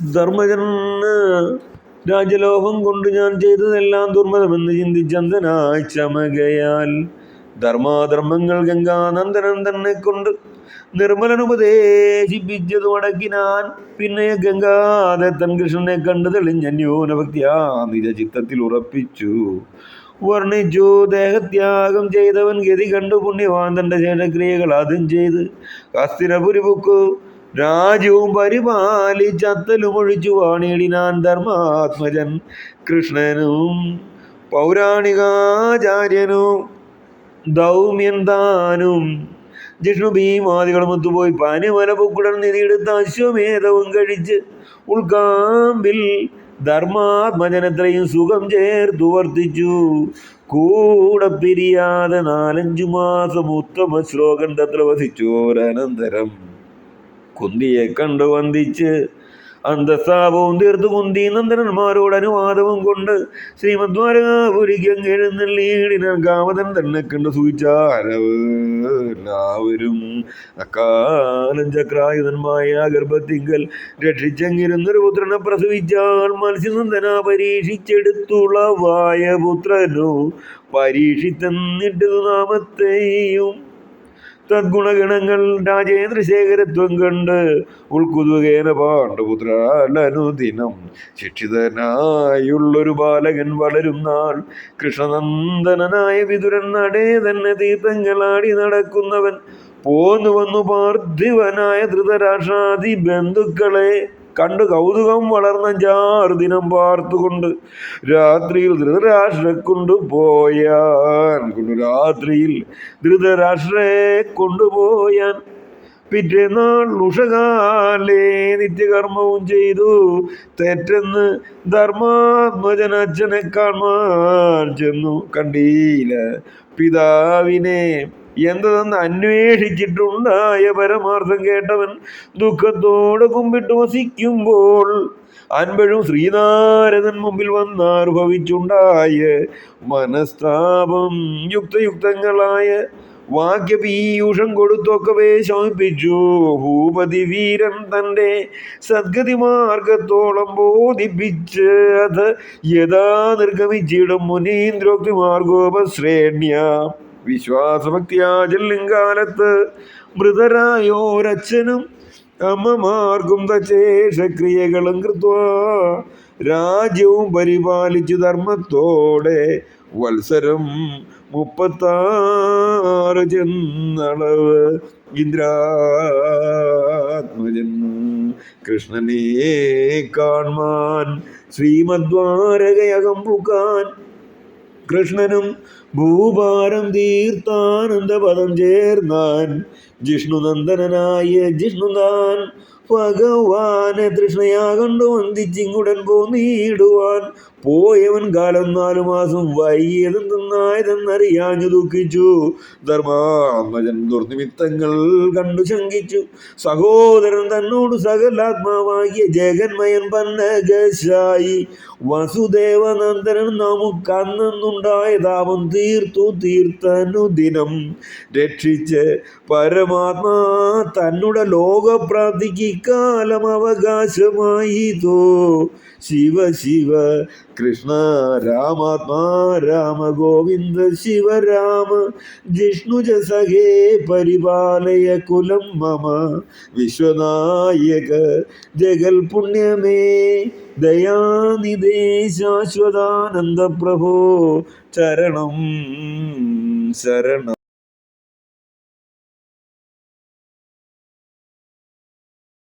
ധർമ്മജന് രാജലോഭം കൊണ്ട് ഞാൻ ചെയ്തതെല്ലാം ദുർമതമെന്ന് ചിന്തിച്ചന്തനായി ചമകയാൽ. ധർമാധർമ്മങ്ങൾ ഗംഗാനന്ദനൻ തന്നെ കൊണ്ട് നിർമ്മലനുപദേശിപ്പിച്ചതു അടക്കിനാൻ. പിന്നെ ഗംഗാദത്തൻ കൃഷ്ണനെ കണ്ടു തെളിഞ്ഞ ന്യൂനഭക്തിയാ നിജ ചിത്തത്തിൽ ഉറപ്പിച്ചു. വർണിച്ചു ദേഹത്യാഗം ചെയ്തവൻ ഗതി കണ്ടു പുണ്യവാൻ തന്റെ ശേഷക്രിയകൾ അതും ചെയ്ത്. കസ്തിരപുരി പൊക്കു രാജ്യവും പരിപാലിച്ചത്തലും ഒഴിച്ചു വാണിയിടിനാൻ ധർമാത്മജൻ കൃഷ്ണനും പൗരാണികാചാര്യനും ദൗമ്യൻ താനും. ജിഷ്ണു ഭീമാദികളും ഒത്തുപോയി പനിമല പൊക്കുടൻ നിധിയെടുത്ത് അശ്വമേധവും കഴിച്ച് ഉൾക്കാമ്പിൽ ധർമാത്മജനത്രയും സുഖം ചേർത്തു വർത്തിച്ചു. കൂടെ പിരിയാതെ നാലഞ്ചു മാസം ഉത്തമ ശ്ലോകം തത്ര വസിച്ചോരനന്തരം. കുന്തിയെ കണ്ടു വന്ദിച്ച് അന്തസ്താപവും തീർത്തു കുന്തി നന്ദനന്മാരോട് അനുവാദവും കൊണ്ട് ശ്രീമദ്വാരകാപുരിക്കും തന്നെ കാമതൻ തന്നെ എല്ലാവരും അക്കാലം ചക്രായുധന്മായ ഗർഭത്തിങ്കൽ രക്ഷിച്ചെങ്കിരുന്നൊരു പുത്രനെ പ്രസവിച്ചാൽ മത്സ്യനന്ദന പരീക്ഷിച്ചെടുത്തുളവായ പുത്രനു പരീക്ഷിച്ചെന്നിട്ടു നാമത്തെയും തദ്ഗുണഗണങ്ങൾ രാജേന്ദ്രശേഖരത്വം കണ്ട് ഉൾക്കുതുകേന പാണ്ഡപുത്രാലനുദിനം ശിക്ഷിതനായുള്ളൊരു ബാലകൻ വളരും നാൾ. കൃഷ്ണനന്ദനായ വിതുരൻ നടേ തന്നെ തീർത്ഥങ്ങളാടി നടക്കുന്നവൻ. പോന്നു വന്നു പാർത്ഥിവനായ ധൃതരാഷ്ട്രാദി ബന്ധുക്കളെ കണ്ടു കൗതുകം വളർന്ന ദിനം പാർത്തുകൊണ്ട് രാത്രിയിൽ ധൃതരാഷ്ട്രെ കൊണ്ടു രാത്രിയിൽ ധൃതരാഷ്ട്രയെ കൊണ്ടുപോയാൻ. പിറ്റേന്നാൾ ഉഷകാലേ നിത്യകർമ്മവും ചെയ്തു. തെറ്റെന്ന് ധർമാത്മജനച്ഛനെ കാണാൻ ചെന്നു. കണ്ടീല പിതാവിനെ എന്തെന്ന് അന്വേഷിച്ചിട്ടുണ്ടായ പരമാർത്ഥം കേട്ടവൻ ദുഃഖത്തോടെ കുമ്പിട്ട് വസിക്കുമ്പോൾ അൻപഴും ശ്രീനാരദൻ മുമ്പിൽ വന്നാർഭവിച്ചുണ്ടായ മനസ്താപം യുക്തയുക്തങ്ങളായ വാക്യപീയൂഷം കൊടുത്തൊക്കവേ ശമിപ്പിച്ചു. ഭൂപതി വീരൻ തന്റെ സദ്ഗതി മാർഗത്തോളം ബോധിപ്പിച്ച് അത് യഥാ നിർഗമിച്ചിടും മുനീന്ദ്രോക്തി മാർഗോപശ്രേണ്യ വിശ്വാസഭക്തിയാ ചെല്ലിങ്കാലത്ത് മൃതരായോരച്ഛനും അമ്മമാർക്കും തച്ചേഷക്രിയകളും കൃത്വ രാജ്യവും പരിപാലിച്ചു ധർമ്മത്തോടെ വത്സരം മുപ്പത്താറ് ചെന്നളവ് ഇന്ദ്രാത്മജൻ കൃഷ്ണനെ കാൺമാൻ ശ്രീമദ്വാരകയകം പൂക്കാൻ കൃഷ്ണനും ഭൂഭാരം തീർത്ഥാനന്ദപദം ചേർന്നാൻ ജിഷ്ണുനന്ദനായ ജിഷ്ണുനാൻ ഭഗവാനെ തൃഷ്ണയാ കണ്ടു പോ പോന്നീടുവാൻ പോയവൻ കാലം നാലു മാസം വൈകിയതെന്നായതെന്നറിയാഞ്ഞു ദുഃഖിച്ചു. ധർമാത്മജൻ ദുർനിമിത്തങ്ങൾ കണ്ടു ശങ്കിച്ചു. സഹോദരൻ തന്നോട് സകലാത്മാവാകിയ ജഗന്മയൻ പന്നകശായി വസുദേവനന്ദനൻ നമുക്ക് അന്നുണ്ടായ താപം തീർത്തു തീർത്തനു ദിനം. രക്ഷിച്ച് പരമാത്മാ തന്നുടെ ലോകപ്രാപ്തിക്ക് കാലം അവകാശമായി തോ ശിവ ശിവ കൃഷ്ണ രാമാത്മാ രാമ ഗോവിന്ദ ശിവ രാമ ജിഷ്ണുജ സഖേ പരിപാലയ കുലം മമ വിശ്വനായക ജഗൽ പുണ്യമേ ദയാനിധേ പ്രഭോ ചരണം ശരണം.